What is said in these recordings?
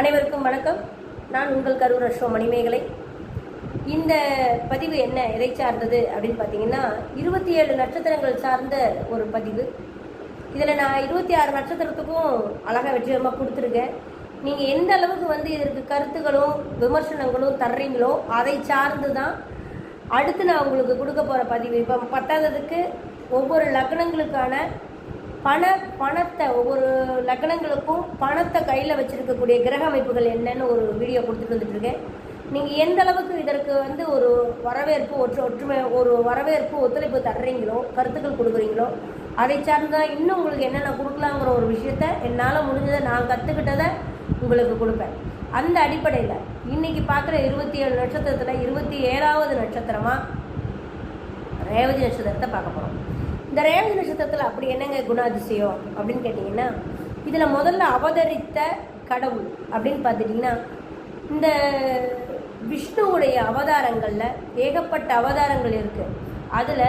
அனைவருக்கும் வணக்கம். நான் உங்கள் கரூர் அஸ்வ மணிமேகலை. இந்த பதிவு என்ன எதை சார்ந்தது அப்படின்னு பார்த்தீங்கன்னா இருபத்தி ஏழு நட்சத்திரங்கள் சார்ந்த ஒரு பதிவு. இதில் நான் இருபத்தி ஆறு நட்சத்திரத்துக்கும் அழகாக வெற்றிகரமாக கொடுத்துருக்கேன். நீங்கள் எந்த அளவுக்கு வந்து இதற்கு கருத்துகளும் விமர்சனங்களும் தர்றீங்களோ அதை சார்ந்து தான் அடுத்து நான் உங்களுக்கு கொடுக்க போகிற பதிவு. இப்போ பத்தாததுக்கு ஒவ்வொரு லக்னங்களுக்கான பண பணத்தை ஒவ்வொரு லக்னங்களுக்கும் பணத்தை கையில் வச்சுருக்கக்கூடிய கிரக அமைப்புகள் என்னன்னு ஒரு வீடியோ கொடுத்துட்டு வந்துட்டுருக்கேன். நீங்கள் எந்த அளவுக்கு இதற்கு வந்து ஒரு வரவேற்பு ஒற்று ஒற்றுமை ஒரு வரவேற்பு ஒத்துழைப்பு தர்றீங்களோ கருத்துக்கள் கொடுக்குறீங்களோ அதை சார்ந்தால் இன்னும் உங்களுக்கு என்னென்ன கொடுக்கலாங்கிற ஒரு விஷயத்த என்னால் முடிஞ்சதை நான் கற்றுக்கிட்டதை உங்களுக்கு கொடுப்பேன். அந்த அடிப்படையில் இன்னைக்கு பார்க்குற இருபத்தி ஏழு நட்சத்திரத்தில் இருபத்தி ஏழாவது நட்சத்திரமாக ரேவதி நட்சத்திரத்தை பார்க்க போகிறோம் இந்த ரேவதி நட்சத்திரத்தில் அப்படி என்னங்க குணாதிசயம் அப்படின்னு கேட்டிங்கன்னா இதில் முதல்ல அவதரித்த கடவுள் அப்படின்னு பார்த்துட்டிங்கன்னா இந்த விஷ்ணுவுடைய அவதாரங்களில் ஏகப்பட்ட அவதாரங்கள் இருக்குது அதில்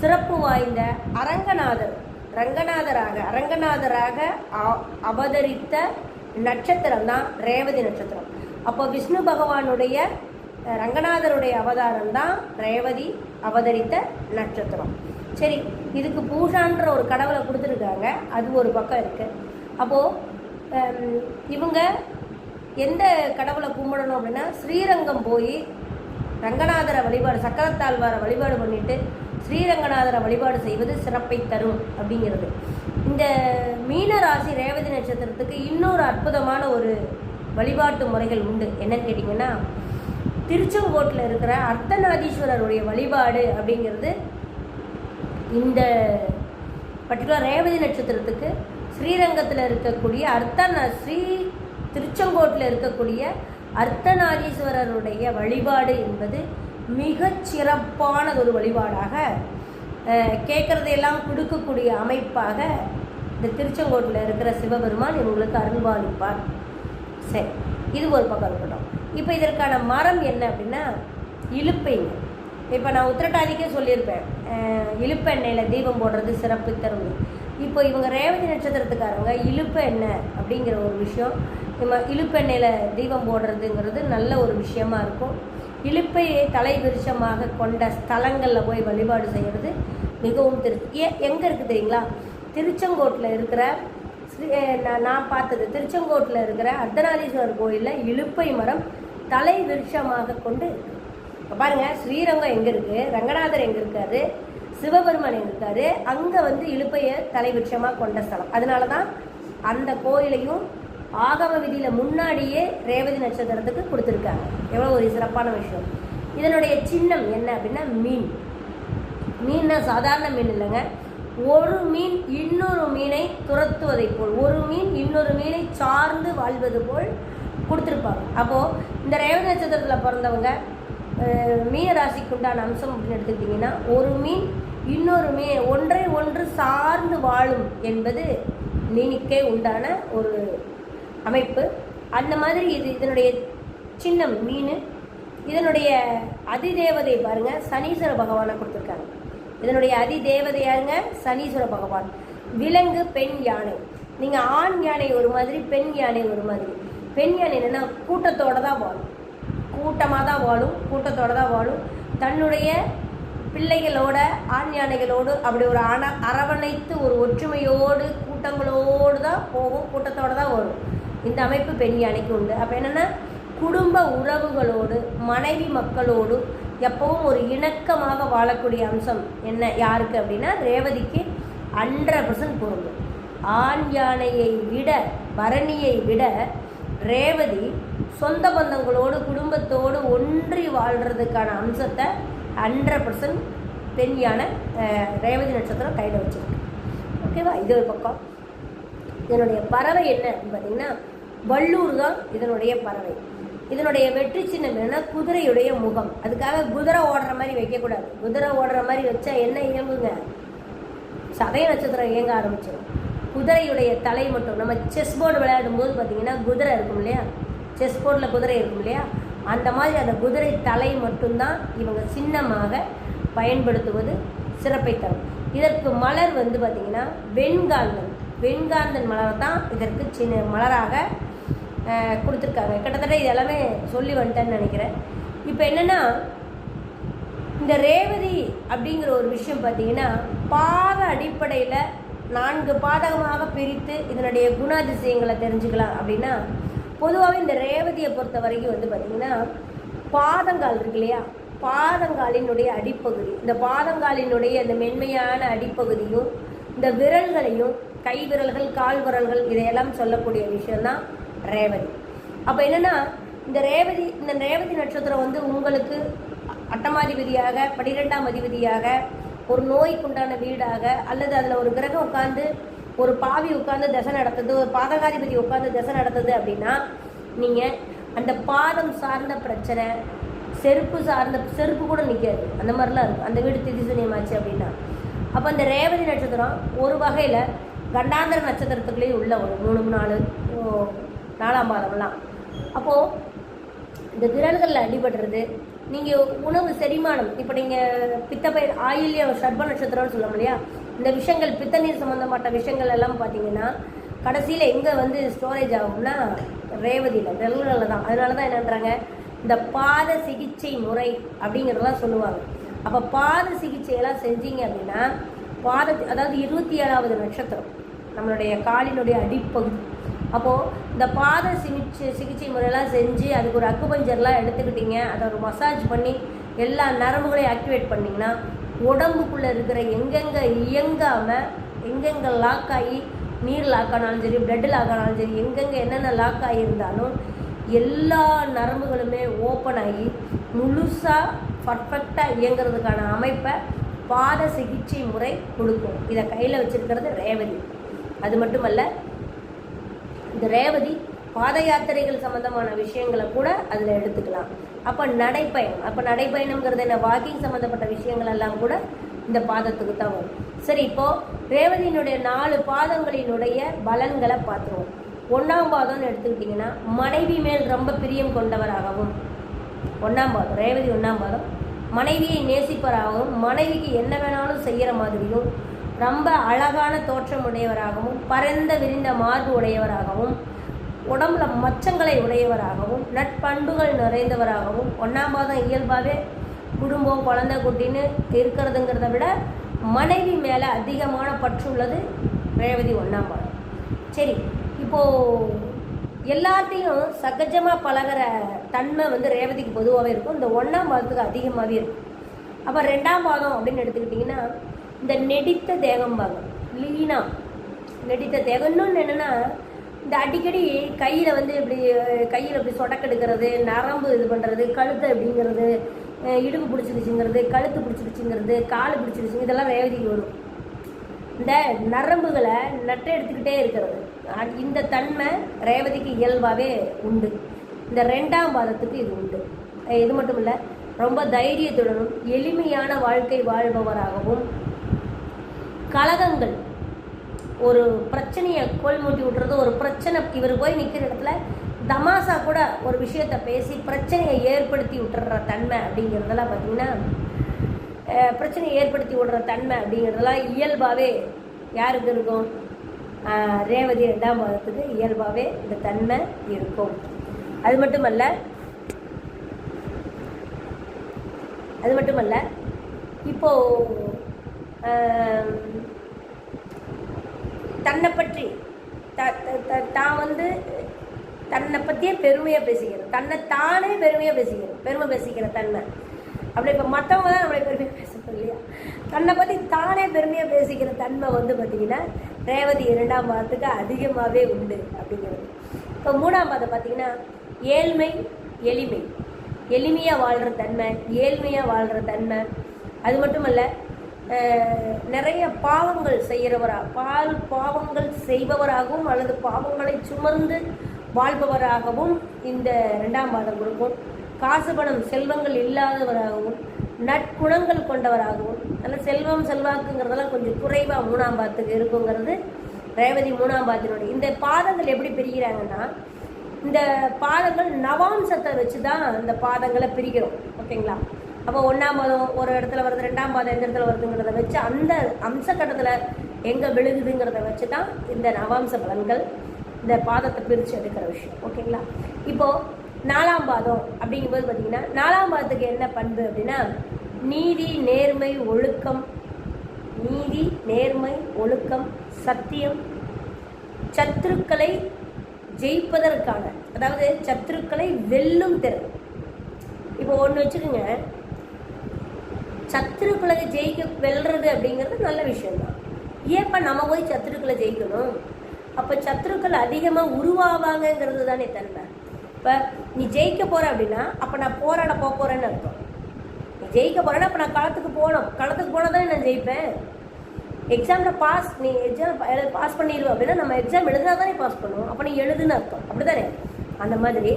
சிறப்பு வாய்ந்த அரங்கநாதர் ரங்கநாதராக அரங்கநாதராக அ- அவதரித்த நட்சத்திரம் தான் ரேவதி நட்சத்திரம். அப்போ விஷ்ணு பகவானுடைய ரங்கநாதருடைய அவதாரம் தான் ரேவதி அவதரித்த நட்சத்திரம். சரி இதுக்கு பூஷான்ற ஒரு கடவுளை கொடுத்துருக்காங்க. அது ஒரு பக்கம் இருக்குது அப்போது இவங்க எந்த கடவுளை கும்பிடணும் அப்படின்னா ஸ்ரீரங்கம் போய் ரங்கநாதரை வழிபாடு சக்கரத்தாழ்வாரை வழிபாடு பண்ணிட்டு ஸ்ரீரங்கநாதரை வழிபாடு செய்வது சிறப்பை தரும் அப்படிங்கிறது. இந்த மீன ராசி ரேவதி நட்சத்திரத்துக்கு இன்னொரு அற்புதமான ஒரு வழிபாட்டு முறைகள் உண்டு. என்னன்னு கேட்டிங்கன்னா திருச்செங்கோட்டில் இருக்கிற அர்த்தநாதீஸ்வரருடைய வழிபாடு அப்படிங்கிறது இந்த பர்டிகுலர் ரேவதி நட்சத்திரத்துக்கு ஸ்ரீரங்கத்தில் இருக்கக்கூடிய அர்த்த ஸ்ரீ திருச்செங்கோட்டில் இருக்கக்கூடிய அர்த்தநாதீஸ்வரருடைய வழிபாடு என்பது மிகச் சிறப்பானது ஒரு வழிபாடாக கேட்குறதையெல்லாம் கொடுக்கக்கூடிய அமைப்பாக இந்த திருச்செங்கோட்டில் இருக்கிற சிவபெருமான் இவங்களுக்கு அருள்பாலிப்பார் சரி இது ஒரு பக்கம் இருக்கட்டும். இப்போ இதற்கான மரம் என்ன அப்படின்னா இலுப்பைங்க. இப்போ நான் உத்திரட்டாதிக்கே சொல்லியிருப்பேன். அஹ், தீபம் போடுறது சிறப்பு தரும் இப்போ இவங்க ரேவதி நட்சத்திரத்துக்காரங்க இலுப்பு எண்ணெய் அப்படிங்கிற ஒரு விஷயம் நம்ம இலுப்பெண்ணெயில் தீபம் போடுறதுங்கிறது நல்ல ஒரு விஷயமா இருக்கும். இலுப்பையை தலை விருஷமாக கொண்ட ஸ்தலங்களில் போய் வழிபாடு செய்கிறது மிகவும் திரு ஏ எங்கே இருக்குது தெரியுங்களா? திருச்செங்கோட்டில் இருக்கிற ஸ்ரீ நான் நான் பார்த்தது திருச்செங்கோட்டில் இருக்கிற அர்த்தநாதீஸ்வரர் கோயிலில் இழுப்பை மரம் தலை விருட்சமாக கொண்டு பாருங்க ஸ்ரீரங்கம் எங்கே இருக்குது ரங்கநாதர் எங்கே இருக்காரு? சிவபெருமான் எங்கே இருக்காரு? அங்கே வந்து இலுப்பையை தலை கொண்ட ஸ்தலம். அதனால தான் அந்த கோயிலையும் ஆகம விதியில் முன்னாடியே ரேவதி நட்சத்திரத்துக்கு கொடுத்துருக்காங்க. எவ்வளோ ஒரு சிறப்பான விஷயம். இதனுடைய சின்னம் என்ன அப்படின்னா மீன். மீன்னா சாதாரண மீன் இல்லைங்க. ஒரு மீன் இன்னொரு மீனை துரத்துவதை போல் ஒரு மீன் இன்னொரு மீனை சார்ந்து வாழ்வது போல் கொடுத்துருப்பாங்க. அப்போது இந்த ரேவதி நட்சத்திரத்தில் பிறந்தவங்க மீன ராசிக்கு உண்டான அம்சம் அப்படின்னு எடுத்துக்கிட்டிங்கன்னா ஒரு மீன் இன்னொரு மீன் ஒன்றை ஒன்று சார்ந்து வாழும் என்பது மீனுக்கே உண்டான ஒரு அமைப்பு. அந்த மாதிரி இது இதனுடைய சின்னம் மீன். இதனுடைய அதிதேவதை பாருங்க சனீஸ்வர பகவானை கொடுத்துருக்காங்க இதனுடைய அதிதேவதை யாருங்க? சனீஸ்வர பகவான். விலங்கு பெண் யானை. நீங்கள் ஆண் யானை ஒரு மாதிரி பெண் யானை ஒரு மாதிரி. பெண் யானை என்னென்னா கூட்டத்தோட தான் வாழும். கூட்டமாக தான் வாழும் கூட்டத்தோட தான் வாழும். தன்னுடைய பிள்ளைகளோட ஆண் யானைகளோடு அப்படி ஒரு அண அரவணைத்து ஒரு ஒற்றுமையோடு கூட்டங்களோடு தான் போகும் கூட்டத்தோட தான் வரும். இந்த அமைப்பு பெண் யானைக்கு உண்டு. அப்போ என்னென்னா குடும்ப உறவுகளோடு மனைவி மக்களோடு எப்பவும் ஒரு இணக்கமாக வாழக்கூடிய அம்சம் என்ன யாருக்கு அப்படின்னா ரேவதிக்கு ஹண்ட்ரட் பர்சன்ட் பொருந்தும். ஆண் யானையை விட பரணியை விட ரேவதி சொந்த பந்தங்களோடு குடும்பத்தோடு ஒன்றி வாழ்கிறதுக்கான அம்சத்தை ஹண்ட்ரட் பர்சன்ட் பெண் யானை ரேவதி நட்சத்திரம் கையில் வச்சுருக்கு. ஓகேவா இது ஒரு பக்கம். இதனுடைய பறவை என்ன பார்த்தீங்கன்னா வள்ளூர் தான் இதனுடைய பறவை. இதனுடைய வெற்றி சின்னம் என்னன்னா குதிரையுடைய முகம். அதுக்காக குதிரை ஓடுற மாதிரி வைக்கக்கூடாது. குதிரை ஓடுற மாதிரி வச்சா என்ன இயங்குங்க? சதய நட்சத்திரம் இயங்க ஆரம்பிச்சிடும் குதிரையுடைய தலை மட்டும் நம்ம செஸ் போர்டு விளையாடும் போது பார்த்தீங்கன்னா குதிரை இருக்கும் இல்லையா? செஸ் போர்டில் குதிரை இருக்கும் இல்லையா? அந்த மாதிரி அந்த குதிரை தலை மட்டும்தான் இவங்க சின்னமாக பயன்படுத்துவது சிறப்பை தரும். இதற்கு மலர் வந்து பார்த்திங்கன்னா வெண்காந்தன். வெண்காந்தன் மலர் தான் இதற்கு சின்ன மலராக கொடுத்துருக்காங்க. கிட்டத்தட்ட இது எல்லாமே சொல்லி வந்துட்டேன்னு நினைக்கிறேன். இப்போ என்னென்னா இந்த ரேவதி அப்படிங்கிற ஒரு விஷயம் பார்த்தீங்கன்னா பாத அடிப்படையில் நான்கு பாதகமாக பிரித்து இதனுடைய குணாதிசயங்களை தெரிஞ்சுக்கலாம் அப்படின்னா பொதுவாகவே இந்த ரேவதியை பொறுத்த வரைக்கும் வந்து பார்த்திங்கன்னா பாதங்கால் இருக்கு இல்லையா? பாதங்காலினுடைய அடிப்பகுதி. இந்த பாதங்காலினுடைய இந்த மென்மையான அடிப்பகுதியும் இந்த விரல்களையும் கை விரல்கள் கால் விரல்கள் இதையெல்லாம் சொல்லக்கூடிய விஷயம்தான் ரேவதி. அப்போ என்னன்னா இந்த ரேவதி இந்த ரேவதி நட்சத்திரம் வந்து உங்களுக்கு அட்டமாதிபதியாக பனிரெண்டாம் அதிபதியாக ஒரு நோய்க்குண்டான வீடாக அல்லது அதில் ஒரு கிரகம் உட்காந்து ஒரு பாவி உட்காந்து தசை நடத்துது ஒரு பாதகாதிபதி உட்காந்து தசை நடத்துது அப்படின்னா நீங்கள் அந்த பாதம் சார்ந்த பிரச்சனை செருப்பு சார்ந்த செருப்பு கூட நிற்காது அந்த மாதிரிலாம் இருக்கும். அந்த வீடு திதிசனியமாச்சு அப்படின்னா. அப்போ அந்த ரேவதி நட்சத்திரம் ஒரு வகையில் கண்டாந்திர நட்சத்திரத்துக்குள்ளேயே உள்ள ஒரு மூணு நாலு ஓ, நாலாம் பாதம்லாம். அப்போது இந்த விரல்களில் அடிபடுறது நீங்கள் உணவு செரிமானம் இப்போ நீங்கள் பித்தப்பை ஆயில்ய சர்ப நட்சத்திரம்னு சொல்ல இல்லையா? இந்த விஷயங்கள் பித்த நீர் சம்மந்தப்பட்ட விஷயங்கள் எல்லாம் பார்த்தீங்கன்னா கடைசியில் எங்கே வந்து ஸ்டோரேஜ் ஆகும்னா ரேவதியில் ரெகுலரில் தான். அதனால தான் என்னன்றாங்க இந்த பாத சிகிச்சை முறை அப்படிங்கிறதெல்லாம் சொல்லுவாங்க. அப்போ பாத சிகிச்சையெல்லாம் செஞ்சீங்க அப்படின்னா பாத அதாவது இருபத்தி ஏழாவது நட்சத்திரம் நம்மளுடைய காலினுடைய அடிப்பகுதி. அப்போது இந்த பாத சிகிச்சை சிகிச்சை முறையெல்லாம் செஞ்சு அதுக்கு ஒரு அக்குபஞ்சர்லாம் எடுத்துக்கிட்டீங்க. அதை ஒரு மசாஜ் பண்ணி எல்லா நரம்புகளையும் ஆக்டிவேட் பண்ணிங்கன்னா உடம்புக்குள்ளே இருக்கிற எங்கெங்கே இயங்காமல் எங்கெங்கே லாக் ஆகி நீர் லாக் ஆனாலும் சரி பிளட் லாக் ஆனாலும் சரி எங்கெங்கே என்னென்ன லாக் ஆகியிருந்தாலும் எல்லா நரம்புகளுமே ஓப்பன் ஆகி முழுசாக பர்ஃபெக்டாக இயங்குறதுக்கான அமைப்பை பாத சிகிச்சை முறை கொடுக்கும். இதை கையில் வச்சுருக்கிறது ரேவதி. அது மட்டுமல்ல இந்த ரேவதி பாத யாத்திரைகள் சம்மந்தமான விஷயங்களை கூட அதில் எடுத்துக்கலாம். அப்போ நடைப்பயணம். அப்போ நடைப்பயணம்ங்கிறது என்ன? வாக்கிங் சம்மந்தப்பட்ட விஷயங்கள் எல்லாம் கூட இந்த பாதத்துக்கு தான் வரும். சரி இப்போது ரேவதியினுடைய நாலு பாதங்களினுடைய பலன்களை பார்த்துருவோம். ஒன்றாம் பாதம்னு எடுத்துக்கிட்டிங்கன்னா மனைவி மேல் ரொம்ப பிரியம் கொண்டவராகவும் ஒன்றாம் பாதம் ரேவதி ஒன்றாம் பாதம் மனைவியை நேசிப்பராகவும் மனைவிக்கு என்ன வேணாலும் செய்கிற மாதிரியும் ரொம்ப அழகான தோற்றம் உடையவராகவும் பரந்த விரிந்த மார்பு உடையவராகவும் உடம்புல மச்சங்களை உடையவராகவும் நட்பண்புகள் நிறைந்தவராகவும் ஒன்றாம் பாதம் இயல்பாகவே குடும்பம் குழந்தை குட்டின்னு இருக்கிறதுங்கிறத விட மனைவி மேலே அதிகமான பற்று உள்ளது ரேவதி ஒன்றாம் பாதம் சரி இப்போது எல்லாத்தையும் சகஜமாக பழகுற தன்மை வந்து ரேவதிக்கு பொதுவாகவே இருக்கும். இந்த ஒன்றாம் பாதத்துக்கு அதிகமாகவே இருக்கும். அப்போ ரெண்டாம் பாதம் அப்படின்னு எடுத்துக்கிட்டிங்கன்னா இந்த நெடித்த தேகம்பாங்க லீனா. நெடித்த தேகம்னு என்னென்னா இந்த அடிக்கடி கையில் வந்து இப்படி கையில் இப்படி சொடக்கெடுக்கிறது நரம்பு இது பண்ணுறது கழுத்தை அப்படிங்கிறது இடுப்பு பிடிச்சிருச்சுங்கிறது கழுத்து பிடிச்சிருச்சுங்கிறது கால் பிடிச்சிருச்சுங்க இதெல்லாம் ரேவதிக்கு வரும். இந்த நரம்புகளை நட்டை எடுத்துக்கிட்டே இருக்கிறது. அ- இந்த தன்மை ரேவதிக்கு இயல்பாகவே உண்டு. இந்த ரெண்டாம் பாதத்துக்கு இது உண்டு. இது மட்டும் இல்லை ரொம்ப தைரியத்துடனும் எளிமையான வாழ்க்கை வாழ்பவராகவும் கழகங்கள். ஒரு பிரச்சனையை கோல் மூட்டி விட்டுறது ஒரு பிரச்சனை இவர் போய் நிற்கிற இடத்துல தமாசா கூட ஒரு விஷயத்தை பேசி பிரச்சனையை ஏற்படுத்தி விட்டுற தன்மை அப்படிங்கிறதெல்லாம் பார்த்தீங்கன்னா பிரச்சனையை ஏற்படுத்தி விடுற தன்மை அப்படிங்கிறதெல்லாம் இயல்பாகவே யாருக்கு இருக்கும்? ரேவதி ரெண்டாம் பாதத்துக்கு இயல்பாகவே இந்த தன்மை இருக்கும். அது மட்டுமல்ல அது மட்டுமல்ல இப்போது தன்னை பற்றி த த- தான் வந்து தன்னை பற்றியே பெருமையாக பேசிக்கிறது. தன்னை தானே பெருமையாக பேசிக்கிறது. பெருமை பேசிக்கிற தன்மை. அப்படி இப்போ மற்றவங்க தான் நம்மளை பெருமையாக பேசணும் இல்லையா? தன்னை பற்றி தானே பெருமையாக பேசிக்கிற தன்மை வந்து பார்த்திங்கன்னா ரேவதி இரண்டாம் பாதத்துக்கு அதிகமாகவே உண்டு அப்படிங்கிறது. இப்போ மூணாம் பாதம் பார்த்திங்கன்னா ஏழ்மை எளிமை. எளிமையாக வாழ்கிற தன்மை ஏழ்மையாக வாழ்கிற தன்மை. அது மட்டும் இல்லை நிறைய பாவங்கள் செய்கிறவரா பால் பாவங்கள் செய்பவராகவும் அல்லது பாவங்களை சுமந்து வாழ்பவராகவும் இந்த ரெண்டாம் பாதம் கொடுக்கும் காசு பணம் செல்வங்கள் இல்லாதவராகவும் நற்குணங்கள் கொண்டவராகவும் நல்ல செல்வம் செல்வாக்குங்கிறதெல்லாம் கொஞ்சம் குறைவாக மூணாம் பாதத்துக்கு இருக்குங்கிறது ரேவதி மூணாம் பாதத்தினுடைய இந்த பாதங்கள் எப்படி பிரிக்கிறாங்கன்னா இந்த பாதங்கள் நவாம்சத்தை வச்சு தான் இந்த பாதங்களை பிரிக்கிறோம். ஓகேங்களா? அப்போ ஒன்றாம் மாதம் ஒரு இடத்துல வருது ரெண்டாம் மாதம் எந்த இடத்துல வருதுங்கிறத வச்சு அந்த அம்சக்கட்டத்தில் எங்கே விழுகுதுங்கிறத வச்சு தான் இந்த நவாம்ச பலன்கள் இந்த பாதத்தை பிரித்து எடுக்கிற விஷயம். ஓகேங்களா? இப்போது நாலாம் பாதம் அப்படிங்கும்போது பார்த்தீங்கன்னா நாலாம் பாதத்துக்கு என்ன பண்பு அப்படின்னா நீதி நேர்மை ஒழுக்கம். நீதி நேர்மை ஒழுக்கம் சத்தியம். சத்துருக்களை ஜெயிப்பதற்கான அதாவது சத்துருக்களை வெல்லும் திறன். இப்போ ஒன்று வச்சுக்கோங்க. சத்துருக்களை ஜெயிக்க வெல்றது அப்படிங்கிறது நல்ல விஷயம்தான். ஏப்பா நம்ம போய் சத்துருக்களை ஜெயிக்கணும்? அப்போ சத்துருக்கள் அதிகமாக உருவாவாங்கங்கிறது தானே தன்மை. இப்போ நீ ஜெயிக்க போகிற அப்படின்னா அப்போ நான் போராட போக போகிறேன்னு அர்த்தம். நீ ஜெயிக்க போகிறேன்னா அப்போ நான் களத்துக்கு போகணும். களத்துக்கு போனால் தானே நான் ஜெயிப்பேன். எக்ஸாமில் பாஸ் நீ எக்ஸாம் பாஸ் பண்ணிடுவோம் அப்படின்னா நம்ம எக்ஸாம் எழுதினா தானே பாஸ் பண்ணுவோம். அப்போ நீ எழுதுன்னு அர்த்தம். அப்படி தானே அந்த மாதிரி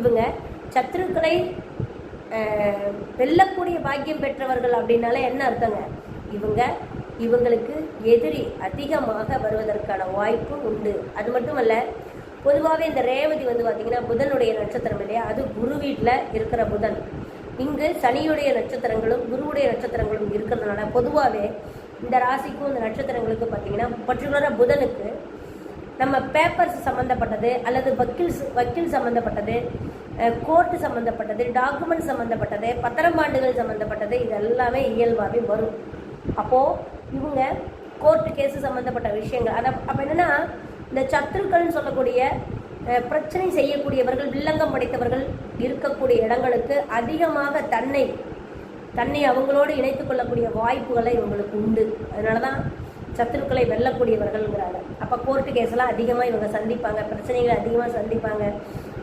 இவங்க சத்துருக்களை வெல்லக்கூடிய பாக்கியம் பெற்றவர்கள் அப்படின்னாலே என்ன அர்த்தங்க? இவங்க இவங்களுக்கு எதிரி அதிகமாக வருவதற்கான வாய்ப்பு உண்டு. அது மட்டுமல்ல பொதுவாகவே இந்த ரேவதி வந்து பார்த்தீங்கன்னா புதனுடைய நட்சத்திரம் இல்லையா? அது குரு வீட்டில் இருக்கிற புதன். இங்கு சனியுடைய நட்சத்திரங்களும் குருவுடைய நட்சத்திரங்களும் இருக்கிறதுனால பொதுவாகவே இந்த ராசிக்கும் இந்த நட்சத்திரங்களுக்கும் பார்த்தீங்கன்னா பர்டிகுலராக புதனுக்கு நம்ம பேப்பர்ஸ் சம்மந்தப்பட்டது அல்லது வக்கீல் வக்கீல் சம்மந்தப்பட்டது கோர்ட்டு சம்மந்தப்பட்டது டாக்குமெண்ட் சம்மந்தப்பட்டது பத்திரமாண்டுகள் சம்மந்தப்பட்டது இது எல்லாமே இயல்பாகவே வரும். அப்போது இவங்க கோர்ட்டு கேஸு சம்மந்தப்பட்ட விஷயங்கள். அதை அப்போ என்னென்னா இந்த சத்துருக்கள்னு சொல்லக்கூடிய பிரச்சனை செய்யக்கூடியவர்கள் வில்லங்கம் படைத்தவர்கள் இருக்கக்கூடிய இடங்களுக்கு அதிகமாக தன்னை தன்னை அவங்களோடு இணைத்து கொள்ளக்கூடிய வாய்ப்புகளை இவங்களுக்கு உண்டு. அதனால தான் சத்துருக்களை வெல்லக்கூடியவர்கள்ங்கிறாங்க. அப்போ கோர்ட்டு கேஸ்லாம் அதிகமாக இவங்க சந்திப்பாங்க பிரச்சனைகளை அதிகமாக சந்திப்பாங்க.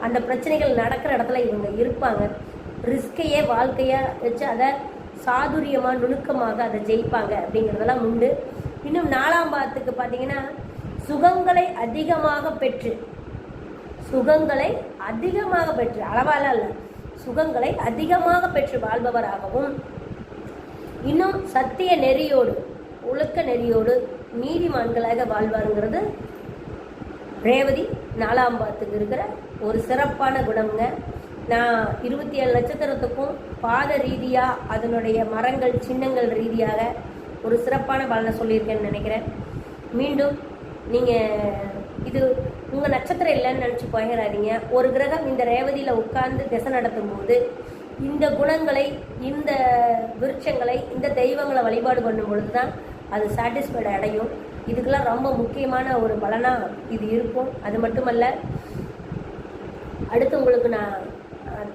அந்த பிரச்சனைகள் நடக்கிற இடத்துல இவங்க இருப்பாங்க. ரிஸ்கையே வாழ்க்கையாக வச்சு அதை சாதுரியமாக நுணுக்கமாக அதை ஜெயிப்பாங்க அப்படிங்கிறதெல்லாம் உண்டு. இன்னும் நாலாம் பாத்துக்கு பார்த்தீங்கன்னா சுகங்களை அதிகமாக பெற்று சுகங்களை அதிகமாக பெற்று அளவால அல்ல சுகங்களை அதிகமாக பெற்று வாழ்பவராகவும் இன்னும் சத்திய நெறியோடு ஒழுக்க நெறியோடு நீதிமான்களாக வாழ்வாருங்கிறது. ரேவதி நாலாம் பாத்துக்கு இருக்கிற ஒரு சிறப்பான குணம்ங்க. நான் இருபத்தி ஏழு நட்சத்திரத்துக்கும் பாத ரீதியாக அதனுடைய மரங்கள் சின்னங்கள் ரீதியாக ஒரு சிறப்பான பலனை சொல்லியிருக்கேன்னு நினைக்கிறேன். மீண்டும் நீங்கள் இது உங்கள் நட்சத்திரம் இல்லைன்னு நினச்சி போயிடாதீங்க ஒரு கிரகம் இந்த ரேவதியில் உட்கார்ந்து திசை நடத்தும் போது இந்த குணங்களை இந்த விருட்சங்களை இந்த தெய்வங்களை வழிபாடு பண்ணும் பொழுது தான் அது சாட்டிஸ்ஃபைடு அடையும். இதுக்கெல்லாம் ரொம்ப முக்கியமான ஒரு பலனாக இது இருக்கும். அது மட்டுமல்ல அடுத்து உங்களுக்கு நான்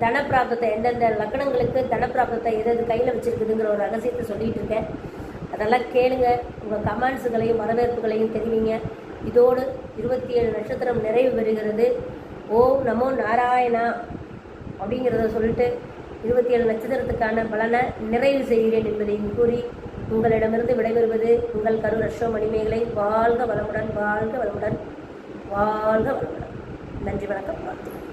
தனப்பிராப்தத்தை எந்தெந்த லக்கணங்களுக்கு தனப்பிராப்தத்தை எது எது கையில் வச்சுருக்குதுங்கிற ஒரு ரகசியத்தை சொல்லிகிட்டு இருக்கேன். அதெல்லாம் கேளுங்க. உங்கள் கமெண்ட்ஸுகளையும் வரவேற்புகளையும் தெரிவிங்க. இதோடு இருபத்தி ஏழு நட்சத்திரம் நிறைவு பெறுகிறது. ஓம் நமோ நாராயணா அப்படிங்கிறத சொல்லிட்டு இருபத்தி ஏழு நட்சத்திரத்துக்கான பலனை நிறைவு செய்கிறேன் என்பதையும் கூறி உங்களிடமிருந்து விடைபெறுவது உங்கள் கரு ரஷ்வ மணிமேகலை. வாழ்க வளமுடன் வாழ்க வளமுடன் வாழ்க வளமுடன். நன்றி வணக்கம். வாழ்த்துக்கள்